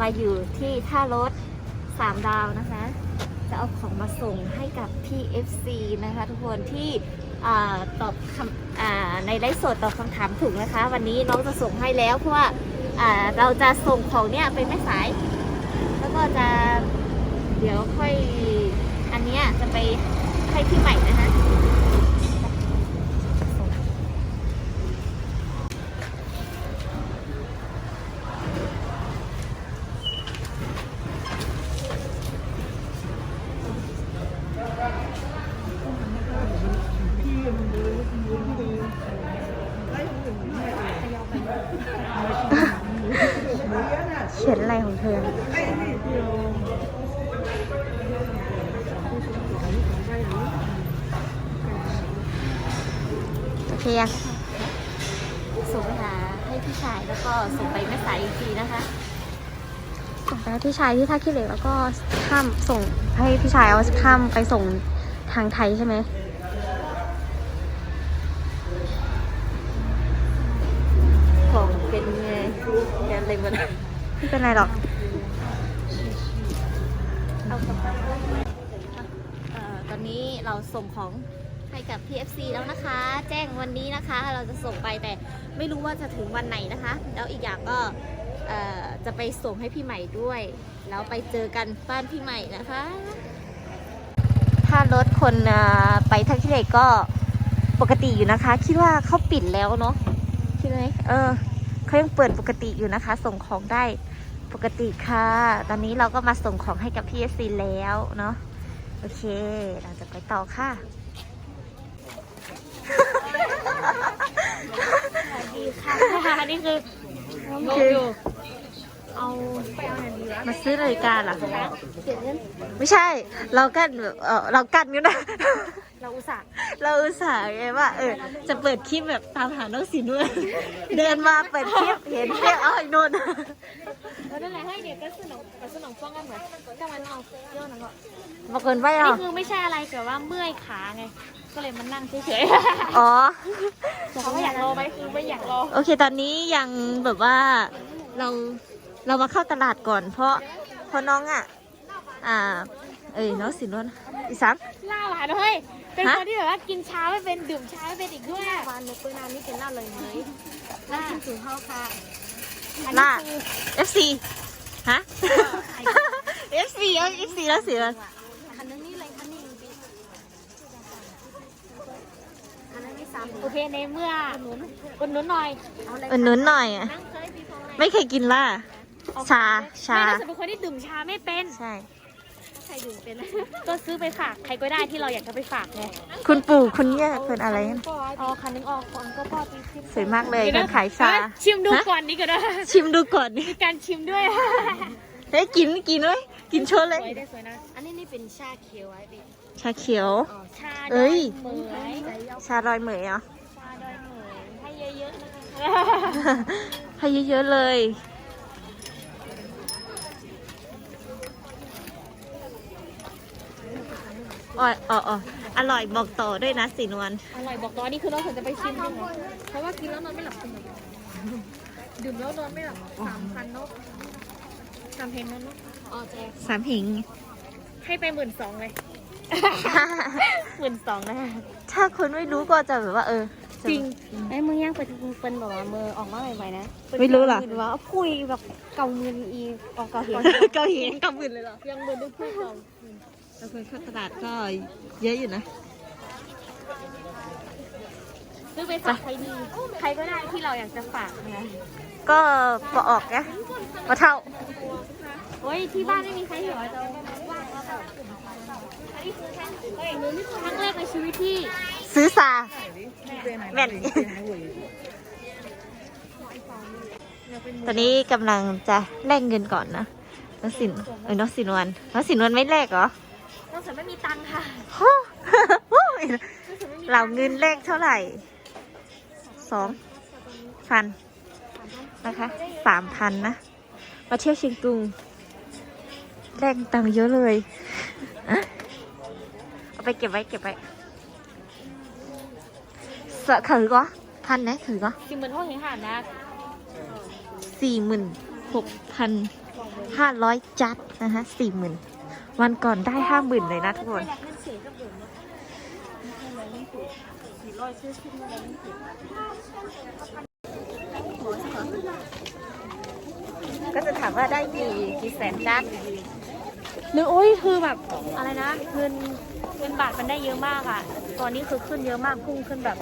มาอยู่ที่ท่ารถสามดาวนะคะ จะเอาของมาส่งให้กับพี่ FC นะคะทุกคนที่ตอบคำอ่าในไลฟ์สดตอบคำถามถูกนะคะ วันนี้น้องจะส่งให้แล้วเพราะว่าเราจะส่งของเนี่ยไปแม่สาย แล้วก็จะเดี๋ยวค่อยอันเนี้ยจะไปให้พี่ใหม่นะคะส่ง เขียนอะไรของเธอ โอเคยังส่งไปหาให้พี่ชายแล้วก็ส่งไปแม่สายอีกทีนะคะ ส่งไปให้พี่ชายที่ท่าขี้เหล็กแล้วก็ข้ามส่งให้พี่ชายเอาข้ามไปส่งทางไทยใช่ไหมของเป็นไงแกอะไรมันไม่เป็นไรหรอกเอากลับมาเอ่อตอนนี้เราส่งของให้กับ PFC แล้วนะคะ แจ้งวันนี้นะคะ เราจะส่งไปแต่ไม่รู้ว่าจะถึงวันไหนนะคะ แล้วอีกอย่างก็เอ่อ จะไปส่งให้พี่ใหม่ด้วย แล้วไปเจอกันบ้านพี่ใหม่นะคะ ถ้ารถคนเอ่อไปทักที่เหล็กก็ปกติอยู่นะคะ คิดว่าเขาปิดแล้วเนาะคิดไหมเออเขายังเปิดปกติอยู่นะคะ ส่งของได้ปกติค่ะ ตอนนี้เราก็มาส่งของให้กับพี่เอซีแล้วเนาะโอเค เราจะไปต่อค่ะดีค่ะนี่คือคือ เอามาซื้อนาฬิกาเหรอเสียเงินไม่ใช่ เรากั้นแบบเออเรากั้นอยู่นะ เราอุตส่าห์เราอุตส่าห์ไงว่าเออจะเปิดคลิปแบบตามหาน้องสินด้วย เดินมาเปิดคลิปเห็นเรียกเอาอีกโน่นแล้วนั่นแหละให้เด็กก็สนองกับสนองฟ้องกันเหมือนถ้ามันเอาเยอะนั่นก็มาเกินไปเหรนี่อคือไม่ใช่อะไรแต่ว่าเมื่อยขาไง ก็เลยมานั่งเฉยอ๋อๆแต่เขาไม่อยากรอไหมคือไม่อยากรอโอเค ตอนนี้ยังแบบว่าเรา เรามาเข้าตลาดก่อน เพราะเพราะน้องอะ อ่า เอ้ยน้องสินวนอีสามล่าหลานเฮ้ยเป็นฮะคนที่แบบว่ากินชาไม่เป็นดื่มชาไม่เป็นอีกด้วยวานในปืนานนี่เป็นล่าเลยไหมล่ากินสูงเข้าค่ะอันนี้ล่าคือ FC ฮะ FC เอ้ย FC แล้วสิแล้วอันนั้นนี่อะไรอันนี้ปีอันนั้นไม่ซ้ำโอเคในเมื่ออุดหนุนหน่อยเอาอะไรอุดหนุนหน่อยอะนั่งเคยปีโฟอะไรไม่เคยกินล่ะ ชาชาไม่ได้เป็นคนที่ดื่มชาไม่เป็น ใช่ ใครดื่มเป็น ก็ซื้อไปฝากใครก็ได้ที่เราอยากจะไปฝากไงคุณปู่คุณย่าคุณอะไรนะอ๋อคันนึงออกก่อนก็พอตีชิมสวยมากเลยคนขายชา ชิมดูฮะก่อนนี่ก็ได้ ชิมดูก่อนดิมีการชิมด้วยเฮ้ยกินกินเลยกินโชว์เลยสวยได้สวยนะ อันนี้นี่เป็นชาเขียวไอ้ดิชาเขียวอ๋อชาเอ้ยเหมยชาดอยเหมยเหรอชาดอยเหมยให้เยอะๆนะคะให้เยอะๆเลย อ๋ออ๋ออ๋ออร่อยบอกต่อด้วยนะสีนวลอร่อยบอกน้อยนี่คือเราควรจะไปชิมดูนะเพราะว่ากินแล้วนอนไม่หลับสนิทดื่มแล้วนอนไม่หลับสามพันเนาะสามเพลงนั้นเนาะอ๋อแจกสามหิง ให้ไปหมื่นสองเลยหมื่นสองนะคะถ้าคนไม่รู้ก็จะแบบว่า เออจะจริงไอ้มือย่างเป็นเป็นแบบว่ามือออกมาใหม่ๆนะไม่รู้เหรอเป็นว่าคุยแบบเก่ามืออีออกเก่าเห็นเกาหลีกำมือเลยเหรอยังมือได้คุยเก่า แล้วคนเข้าตลาดก็เยอะอยู่นะ ซื้อไปฝากใครดี ใครก็ได้ที่เราอยากจะฝากนะคะก็ปอออกนะปะเท่า โอ้ยที่บ้านไม่มีใครเหรอจะว่างแล้วแบบอันนี้คือครั้งเฮ้ยนี่คือครั้งแรกในชีวิตที่ซื้อซาแม่นตอนนี้กำลังจะแลกเงินก่อนนะน้องสินเออน้องสินวันน้องสินวันไม่แลกเหรอเรา สามไม่มีตังค์ค่ะโอ้โหเหล่าเงินแลกเท่าไหร่สองพันนะคะสามพันนะ มาเที่ยวเชียงตุงแลกตังค์เยอะเลยอะเอาไปเก็บไว้เก็บไว้เสอะถือก็พันนะถือก็จริงเหมือนห้องเห็นหานนะสี่หมื่นหกพันห้าร้อยจัดนะคะสี่หมื่น วันก่อนได้ห้าหมื่นเลยนะทุกคนก็จะถามว่าได้กี่กี่แสนจัดหรือโอ้ยคือแบบอะไรนะ เงินเงินบาทมันได้เยอะมากอะ ตอนนี้คือขึ้นเยอะมากพุ่งขึ้นแบบ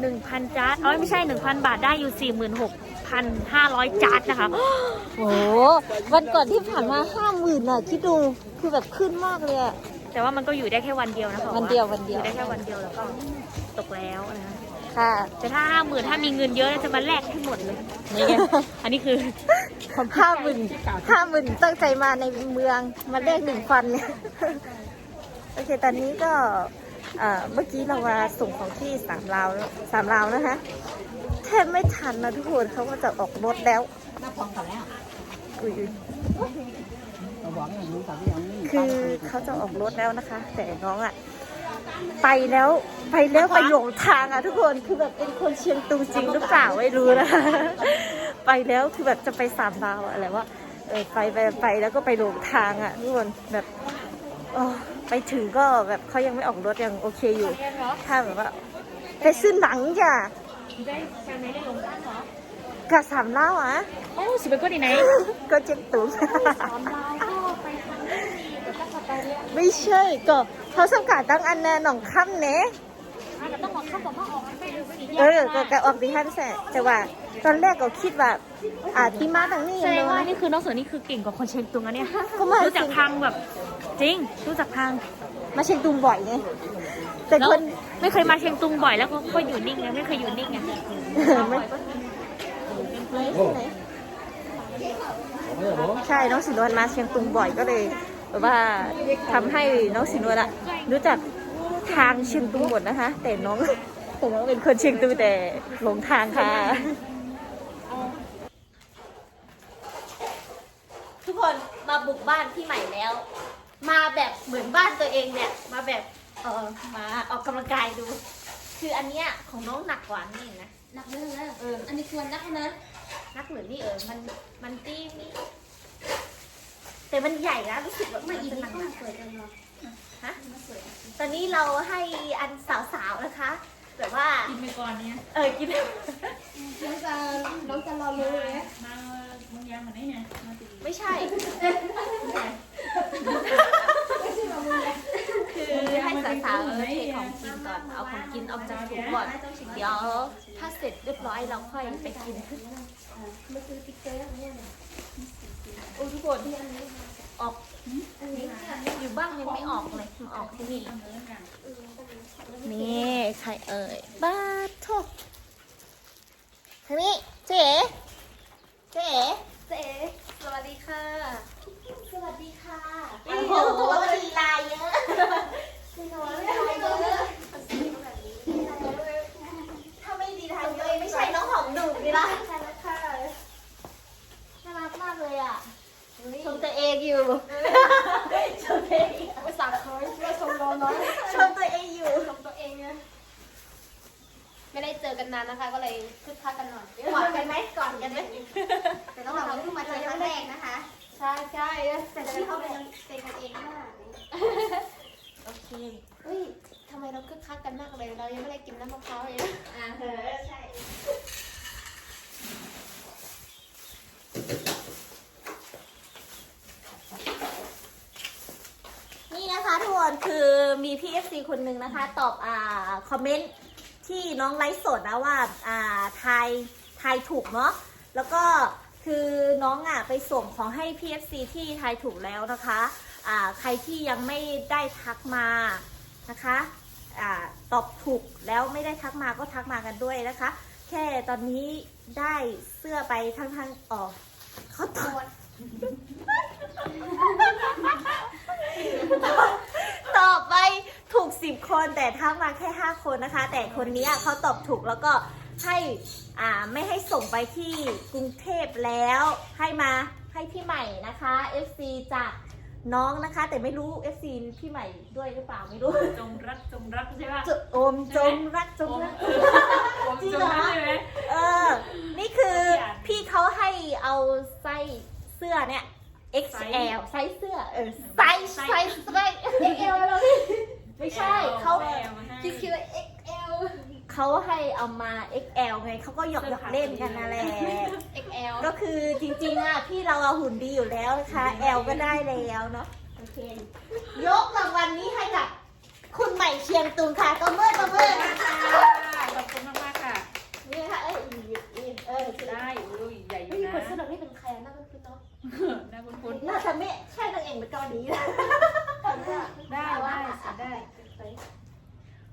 หนึ่งพันจาร์ดเอ้ยไม่ใช่หนึ่งพันบาทได้อยู่สี่หมื่นหกพันห้าร้อยจาร์ดนะคะ โอ้วันก่อนที่ผ่านมาห้าหมื่นอะ คิดดูคือแบบขึ้นมากเลยอะแต่ว่ามันก็อยู่ได้แค่วันเดียวนะคะวันเดียววันเดีอยวยู่ได้แค่วันเดียวแล้วก็ตกแล้วนะคะค่ะ แต่ถ้าห้าหมื่นถ้ามีเงินเยอะจะมาแลกให้หมดเลยนี่ไงอันนี้คือ ห้าหมื่นห้าหมื่นตั้งใจมาในเมืองมาเลขหนึ่งพันเนี่ย โอเค ตอนนี้ก็ เอ่อเมื่อกี้เรามาส่งของที่สามลาวแล้วสามลาวนะคะแทบไม่ทันนะทุกคนเขาก็จะออกรถแล้วอุ้ยๆคือเขาจะออกรถแล้วนะคะ แต่น้องอะไปแล้วไปแล้วไปหลงทางอะทุกคนคือแบบเป็นคนเชียงตุงจริงหรือเปล่าไม่รู้นะไปแล้วคือแบบจะไปสามดาวอะอะไรว่าเออไปไปไปแล้วก็ไปหลงทางอะทุกคนแบบโอ้ ไปถึงก็แบบเขายังไม่ออกรถยังโอเคอยู่ ถ้าแบบว่าไปซื้อหนังจ้ะได้แค่ไหนได้ลงบ้านเหรอกับสามเล่าอะโอ้สิบเอ็ดก็ดีไหนก็เจ็บตุ้งสามลาวก็ไปทางนี้แต่ถ้าจะไปเนี่ยไม่ใช่ก็เขาสังกัดตั้งอันแน่หนองค่ำเนะอาจจะต้องบอกเขาบอกว่าออกไปดูสีแยเออก็กออกดิฮันแสแต่ว่าตอนแรกก็คิดว่าอ่าที่มาทางนี้แสดงว่าเนอะนี่คือน้องเสือนี่คือเก่งกว่าคนเชียงตุงอะเนี่ยก็มารู้จักทางแบบ จริง รู้จักทาง มาเชียงตุงบ่อยไงแต่แล้วคนไม่เคยมาเชียงตุงบ่อยแล้วก็ก็อยู่นิ่งไงไม่เคยอยู่นิ่งไงไม่ใช่น้องสินวลมาเชียงตุงบ่อยก็เลยแบบว่าทำให้น้องสินวลอะรู้จักทางเชียงตุงหมดนะคะ แต่น้องแต่น้องเป็นคนเชียงตุงแต่หลงทางค่ะ ทุกคนมาบุกบ้านพี่ใหม่แล้ว มาแบบเหมือนบ้านตัวเองเนี่ย มาแบบเออมาออกกำลังกายดู คืออันเนี้ยของน้องหนักกว่านี่เองนะนักเรื่องนะเออ อันนี้ควรนักนะนักเหมือนนี่เออ มันมันตี้นี่แต่มันใหญ่นะรู้สึกแบบไม่มันอีกเป็นหนี่นักก็หนักสวยจังเลยฮะมาสวยตอนนี้เราให้อันสาวๆนะคะแบบว่ากินไปก่อนเนี่ยเออกิน น้องจะน้องจะรอรู้เลยมาบางอย่างเหมือนนี่ไงมาตีไม่ใช่ คือให้สาวๆเท ของกินก่อนเอาของกินออกจากถุงก่อน เดี๋ยวถ้าเสร็จเรียบร้อยเราค่อยไปกินมาซื้อติ๊กเกอร์เนี่ยโอ้ทุกคนออกอยู่บ้านยังไม่ออกเลยมาออกที่นี่นี่ใครเอ่ยบ้าโททางนี้เจ๊เจ๊เจ๊สวัสดีค่ะ สวัสดีค่ะโอ้โหลีลาเยอะลีลาเยอะถ้าไม่ดีทางเยอะไม่ใช่น้องหอมดุดีละใช่แล้วค่ะน่ารักมากเลยอะชมตัวเองอยู่ชมตัวเองอยู่ ภาษาเคยว่าชมเราน้อย ชมตัวเองอยู่ ชมตัวเองเนี่ยไม่ได้เจอกั นนานนะคะ ก็เลยคึกคักกันหน่อยกอดกันไหมกอดกันไหมแต่ต้องบอกว่าเพิ่งมาเจอครั้งแรกนะคะ ใช่ใช่แต่จะเข้าไปเป็นกันเองมากโอเคเฮ้ยทำไมเราคึกคักกันมากเลย เรายังไม่ได้กินน้ำมะพร้าวเลยนะอ่าเออใช่นี่นะคะทุกคนคือมีพี่ FC คนหนึ่งนะคะ ตอบอ่าคอมเมนต์ ที่น้องไลฟ์สดนะว่าอ่าทายทายถูกเนาะแล้วก็คือน้องอะไปส่งของให้พี่ FC ที่ทายถูกแล้วนะคะอ่าใครที่ยังไม่ได้ทักมานะคะอ่าตอบถูกแล้วไม่ได้ทักมาก็ทักมากันด้วยนะคะ แค่ตอนนี้ได้เสื้อไปทั้งทั้งๆอ๋อเขาตอบ ตอบไปถูกสิบคน แต่ทักมาแค่ห้าคนนะคะ แต่คนเนี้ยเขาตอบถูกแล้วก็ให้อ่าไม่ให้ส่งไปที่กรุงเทพแล้ว ให้มาให้พี่ใหม่นะคะ FC จากน้องนะคะ แต่ไม่รู้ FC พี่ใหม่ด้วยหรือเปล่าไม่รู้จงรักจงรักใช่ป่ะจโอมจงรักจงรักจริงจเหรองรักใช่ไหมเออ นี่คือพี่เขาให้เอาไส้เสื้อเนี่ย XL ไซส์เสื้อเออไซส์ไซส์ไซส์ XL แล้ว ไม่ใช่เขาคิดคิดว่า XL เขาให้เอามา XL ไงเขาก็หยอกหยอกๆเล่นกันนั่นแหละ XL ก็คือจริงๆอะพี่เราเอาหุ่นดีอยู่แล้วนะคะ L ก็ได้แล้วเนาะโอเคยกรางวัลนี้ให้กับคุณใหม่เชียงตุงค่ะตบมือตบมือขอบคุณมากๆค่ะ นี่ค่ะเอ้ยเออ ได้อุ้ยใหญ่อ ไม่ ยู่ มี นะ คนสนับนี่เป็นใครน่าคุ้ นๆเนาะน่าคุ้นน่าจะไม่ใช่นางเอกเป็นเกาหลีนะๆได้ได้ค่ะได้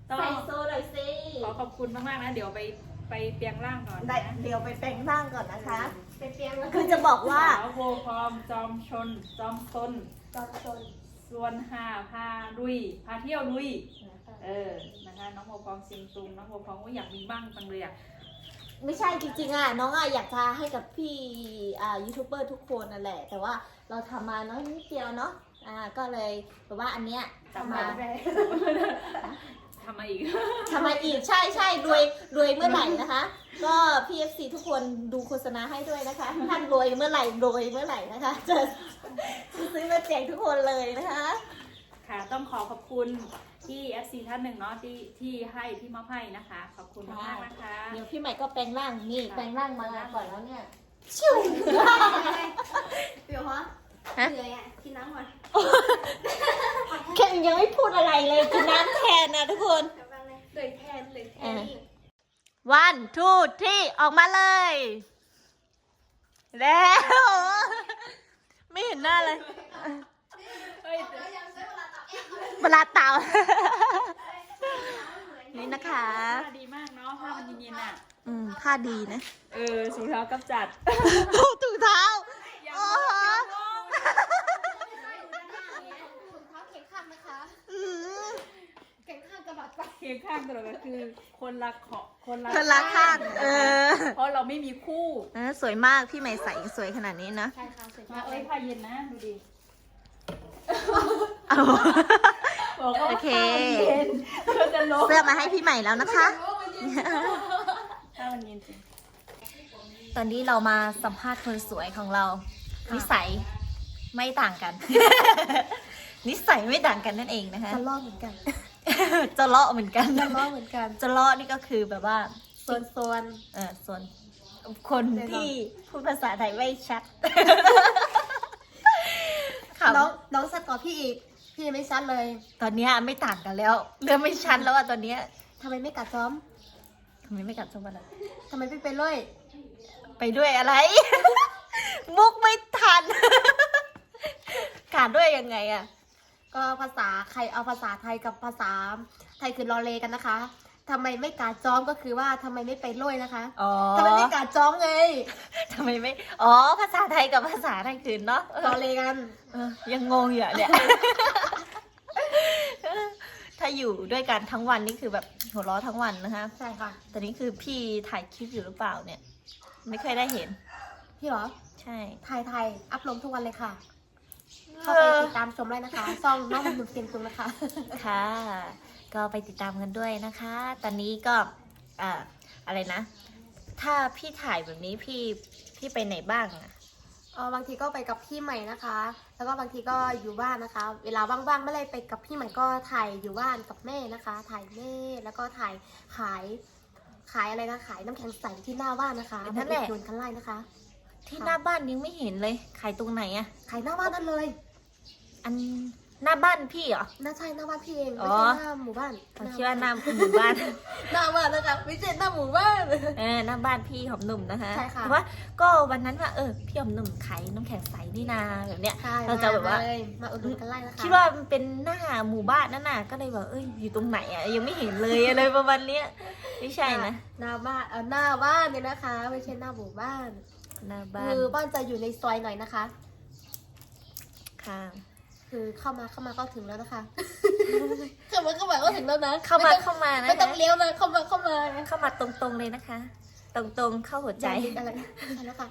ต้องใส่โซหน่อยสิขอขอบคุณมากๆนะ เดี๋ยวไปไปเตียงร่างก่อนได้นะเดี๋ยวไปแปลงร่างก่อนนะคะเป็นเตียงแล้วคือจะบอกว่าสาวโวพร้อมจอมชน จอมซนจอมชนส่วนหาพาลุย พาเที่ยวลุย เออ นะคะ น้องโมพร้อมเซียงตุง น้องโมพร้อมก็อยากมีบ้างจังเลยอะ ไม่ใช่จริงๆอะน้องอะอยากจะให้กับพี่อ่ายูทูบเบอร์ทุกคนนั่นแหละ แต่ว่าเราทำมาน้อยนิดเดียวเนาะอ่าก็เลยแบบว่าอันเนี้ยทำมาทำมาอีก ทำมาอีกใช่ใช่รวยรวยเมื่อไหร่นะคะ ก็พีเอฟซีทุกคนดูโฆษณาให้ด้วยนะคะท่านรวยเมื่อไหร่รวยเมื่อไหร่นะคะจะซื้อมาแจกทุกคนเลยนะคะ ค่ะ ต้องขอขอบคุณที่ FC ท่านหนึ่งเนาะที่ที่ให้ที่มอบให้นะคะ ขอบคุณมากๆนะคะ เดี๋ยวพี่ใหม่ก็แปลงร่างนี่ค่ะแปลงร่างมาก่อนแล้วเนี่ยเดี๋ยวฮะฮะเหนื่อยอะกินน้ำก่อนแค่ยังไม่พูดอะไรเลยกินน้ำแทนนะทุกคนเดี๋ยวกันเลยเหนื่อยแทนเหนื่อยแทนนี่วันทูที่ออกมาเลย แล้ว ไม่เห็นหน้าเลย เฮ้ยเวลาเต่านี่นะคะ ผ้าดีมากเนาะผ้ามันเย็นๆอะ อืมผ้าดีนะเออสูงเท้ากำจัดถุงเท้า โอ้โหถุงเท้าเข็งข้างนะคะ อืมเข็งข้างกระบะไปเคียงข้างตลอดก็คือคนละเขาะคนละคนละข้างเออเพราะเราไม่มีคู่เออสวยมากพี่ใหม่ใส่สวยขนาดนี้นะ ใช่ค่ะสวยมามากเลเอ้ยยผ้าเย็นนะ ดูดิ เอาบอกว่า โอเคผ้ามันเย็นเธอจะลบเสื้อมาให้พี่ใหม่แล้วนะคะผ้ามันเย็นจริงตอนนี้เรามาสัมภาษณ์คนสวยของเรา นิสัยไม่ต่างกัน นิสัยไม่ต่างกันนั่นเองนะคะจะลอกเหมือนกัน จะเลาะเหมือนกันจะลอกเหมือนกัน จะเลาะนี่ก็คือแบบว่าส่วนส่วนเออส่วนคนที่พูดภาษาไทยไม่ชัดค่ะน้องน้องสัดกว่าพี่อีก พี่ยังไม่ชัดเลยตอนเนี้ยไม่ต่างกันแล้วเริ่มไม่ชัดแล้วอะตอนเนี้ยทำไมไม่กัดซ้อมทำไมไม่กลับจังหวัดอะทำไมไม่ไปเลยไปด้วยอะไร มุกไม่ทัน ขาดด้วยยังไงอะก็ภาษาใครเอาภาษาไทยกับภาษาไทยคือรอเลกันนะคะ ทำไมไม่กาดจ้อมก็คือว่าทำไมไม่ไปลอยนะคะอ๋อทำไมไม่กาดจ้อมไงทำไมไม่ อ๋อ ภาษาไทยกับภาษาไทยคืนเนาะเอรออเลกันเออยังงงอยู่อะเนี่ย ถ้าอยู่ด้วยกันทั้งวันนี่คือแบบหัวเราะทั้งวันนะคะ ใช่ค่ะตอนนี้คือพี่ถ่ายคลิปอยู่หรือเปล่าเนี่ย ไม่ค่อยได้เห็น พี่เหรอ ใช่ไทยไทยอัพลงทุกวันเลยค่ะ เข้าไปติดตามชมได้นะคะซองน้องหนุ่มเซียนตุงนะคะ ค่ะ ก็ไปติดตามกันด้วยนะคะ ตอนนี้ก็อ่าอะไรนะ ถ้าพี่ถ่ายแบบนี้พี่พี่ไปไหนบ้างอะเออบางทีก็ไปกับพี่ใหม่นะคะ แล้วก็บางทีก็อยู่บ้านนะคะ เวลาว่างๆไม่ได้ไปกับพี่ใหม่ก็ถ่ายอยู่บ้านกับแม่นะคะ ถ่ายแม่แล้วก็ถ่ายขายขายอะไรนะขายน้ำแข็งใสที่หน้าบ้านนะคะนั่นแหละ มาอุดหนุนกันไล่นะคะ ที่หน้าบ้านยังไม่เห็นเลย ขายตรงไหนอะขายหน้าบ้านนั่นเลย อัน หน้าบ้านพี่เหรอ น่าใช่หน้าบ้านพี่เองอ๋ไม่อใช่หน้าหมู่บ้านผมคิดว่าหน้าหมู่บ้าน หน้าบ้านนะคะไม่ใช่หน้าหมู่บ้านเออหน้าบ้านพี่หอมหนุ่มนะคะใช่ค่ะแต่ว่าก็วันนั้นว่าเออพี่หอมหนุ่มขายน้ำแข็งใสนี่นาแบบเนี้ยใช่เราจะแบบว่ามเลยมาอุดหนุนกันไล่นะคะคิดว่ามันเป็นหน้าหมู่บ้านนั่นน่ะก็เลยแบบเอ้ยอยู่ตรงไหนอะยังไม่เห็นเลยอะไรประมาณเนี้ยไม่ใช่นะหน้าบ้านเออหน้าบ้านเนี่ยนะคะ ไม่ใช่หน้าหมู่บ้านหน้าบ้านคือบ้านจะอยู่ในซอยหน่อยนะคะค่ะ คือเข้ามาเข้ามาก็ถึงแล้วนะคะ เข้ามาเข้ามาก็ถึงแล้วนะเข้ามาไต้องเข้ามานะไม่ต้องคะเลี้ยวนะเข้ามาเข้ามาเข้ามาตรงๆเลยนะคะ ตรงๆเข้าหัวใจใจอะไรใช่แล้วค่ะ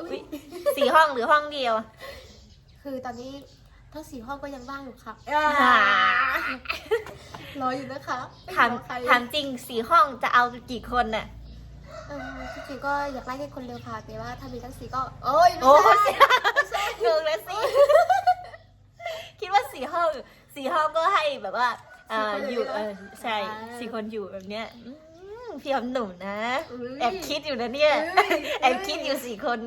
อุ๊ยสี่ห้องหรือห้องเดียว คือตอนนี้ทั้งสี่ห้องก็ยังว่างอยู่ค่ะรออยู่นะคะไม่ถามรอใครถามจริงสี่ห้องจะเอากี่คนน่ะเออจริงๆก็อยากไล่แค่คนเดียวค่ะแต่ว่าถ้ามีทั้งสี่ก็ โอ้ยไม่โอ้ใช่ยงงแล้วสิคิดว่า สี่ห้องสี่ห้องก็ให้แบบว่าอ่าอยู่เออใช่สี่คนอยู่แบบเนี้ยอืมพี่อมหนุ่มนะ แอบคิดอยู่นะเนี่ยแอบคิดอยู่สี่คน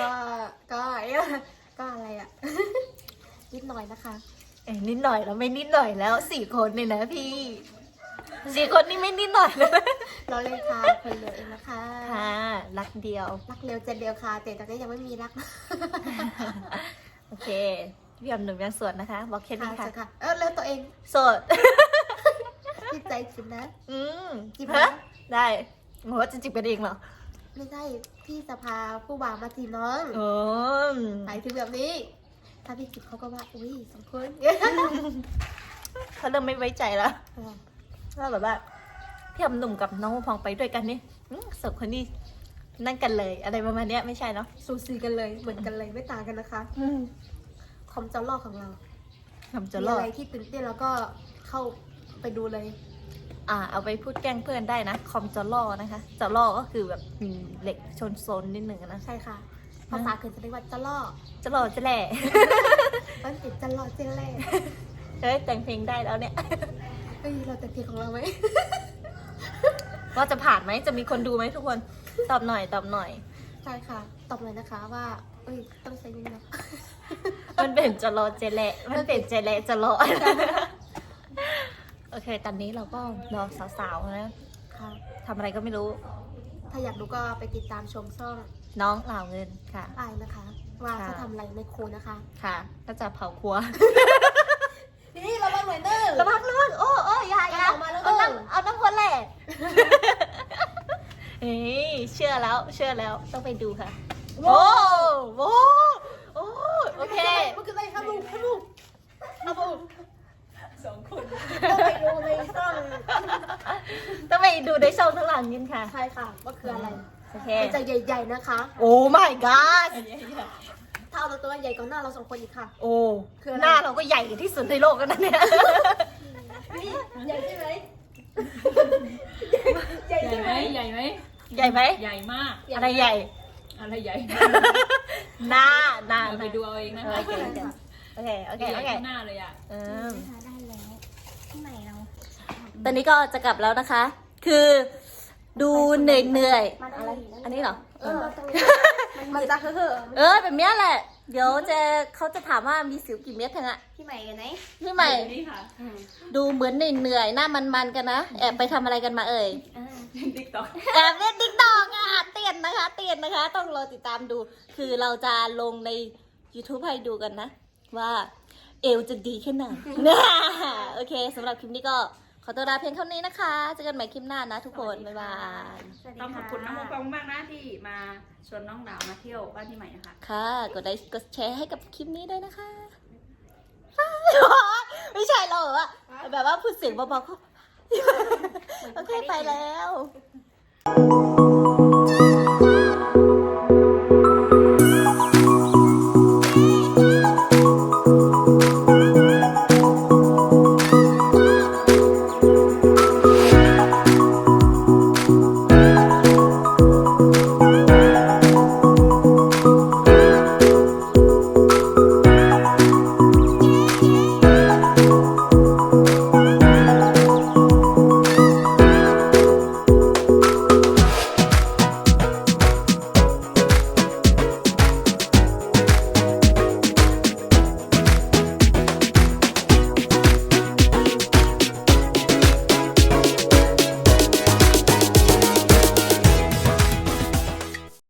ก็ก็ก็อะไรอะ นิดหน่อยนะคะ เอ้ยนิดหน่อยแล้วไม่นิดหน่อยแล้วสี่คนเนี่ยนะพี่สี่คนนี่ไม่นิดหน่อยแล้วนะเราเล่นค่ะคนเหลือเองนะคะค่ะรักเดียว รักเร็วใจเดียวค่ะแต่ตอนนี้ยังไม่มีรัก โอเค พี่อมหนุ่มยังโสวดนะคะ บอกแค่ค่ะนี้ค่ะเจอค่ะ เออเร็วตัวเองโสดจิตใจจิตนะ อืมจีบฮะนะได้โหจะจีบกันเองเหรอไม่ใช่พี่สภาผู้บ่าวมาจีบน้องโอ้หมายถึงแบบนี้ ถ้าพี่จีบเขาก็ว่า อุ้ยสองคนเขาเริ่มไม่ไว้ใจแล้วว่าแบบว่าพี่อมหนุ่มกับน้องพองไปด้วยกันนี่อืมสองคนนี้นั่นกันเลย อะไรประมาณเนี้ยไม่ใช่เนาะสูสีกันเลยเหมือนกันเลยไม่ต่างกันนะคะ อืมคอมจอลอกของเราทำจะมีรออะดไรที่ตื่นเต้นแล้วก็เข้าไปดูเลย อ่า เอาไปพูดแกล้งเพื่อนได้นะ คอมจะล่อนะคะ จะล่อก็คือแบบมีเหล็กชนโซนนิดหนึ่งอะนะ ใช่ค่ะ ภาษาเขินจะเรียกว่าจะลอกจะล่อจะแหล่มันติดจะลอกเจเล่เฮ้ยแต่งเพลงได้แล้วเนี่ย เฮ้ยเราแต่งเพลงของเราไหม ว่าจะผ่านไหมจะมีคนดูไหมทุกคน ตอบหน่อยตอบหน่อย ใช่ค่ะ ตอบเลยนะคะว่าเอ้ย ต้องใช้เงินนะ มันเป็นจะรอเจแหละมันเป็นเจแหละจะรอโอเค ตอนนี้เราก็รอสาวๆนะค่ะทำอะไรก็ไม่รู้ ถ้าอยากดูก็ไปติดตามชมช่องน้องเหล่าเงินค่ะไอ้นะคะ ว่าค่ะเขาทำอะไรในโคนะคะ ค่ะ ก็จะเผาครัว นี่เราบ้างหน่อยเด้อระวังระวังโอ้โอ้อยาอยาเอามาแล้วเอาเออน้ำเอาน้ำพ่นแหละเฮ้ยเชื่อแล้วเชื่อแล้วต้องไปดูค่ะโอ้โหโอ้ โอเค มันคืออะไรครับลูกครับลูกครับลูกสองคนต้องไปดูในช่องต้องไปดูในช่องทั้างหลังนินค่ะ ใช่ค่ะว่าคืออะไรโอเคมันจะใหญ่ๆนะคะ โอ้ my god ถ้าเอาตัวใหญ่กว่าหน้าเราสองคนอีกค่ะ โอ้คืออะไรหน้าเราก็ใหญ่ที่สุดในโลกแล้วนะเนี่ยนี่ใหญ่ใช่ไหมใหญ่ไหมใหญ่ไหมใหญ่ไหมใหญ่มาก อะไรใหญ่ อะไรใหญ่ หน้าหน้าเราไปดูเอาเองนะโอคะเคโอเคโอเคโอเคใหญ่โอเคข้างหน้าเลยอะเออได้แล้วที่ไหนเราตอนนี้ก็จะกลับแล้วนะคะ คือดูเหนื่อยเหนื่อยมันอะไรๆอันนี้เหรอเออมันจะเฮ่อเออแบบเนี้ยแหละ เดี๋ยวจะเขาจะถามว่ามีสิวกี่เม็ดทั้งอะพี่ใหม่กันไหนพี่ใหม่ นี่ค่ะดูเหมือนเหนื่อยๆหน้ามันๆกันนะ แอบไปทำอะไรกันมาเอ่ยติ๊กต็อกแอบเล่นติ๊กตอกอะเตียนนะคะ เตียนนะคะ ต้องรอติดตามดู คือเราจะลงใน YouTube ให้ดูกันนะ ว่าเอวจะดีแค่ไหนนะโอเคสำหรับคลิปนี้ก็ ขอตัวลาเพียงเท่านี้นะคะ เจอกันใหม่คลิปหน้านะทุกคน บ๊ายบายต้องขอบคุณน้องโมฟองมากนะที่มาชวนน้องดาวมาเที่ยวบ้านที่ใหม่นะคะ ค่ะ กดไลค์กดแชร์ให้กับคลิปนี้ด้วยนะคะ ไม่ใช่เราแบบว่าแบบว่าพูดเสียงเบาๆเขาโอเคไปแล้ว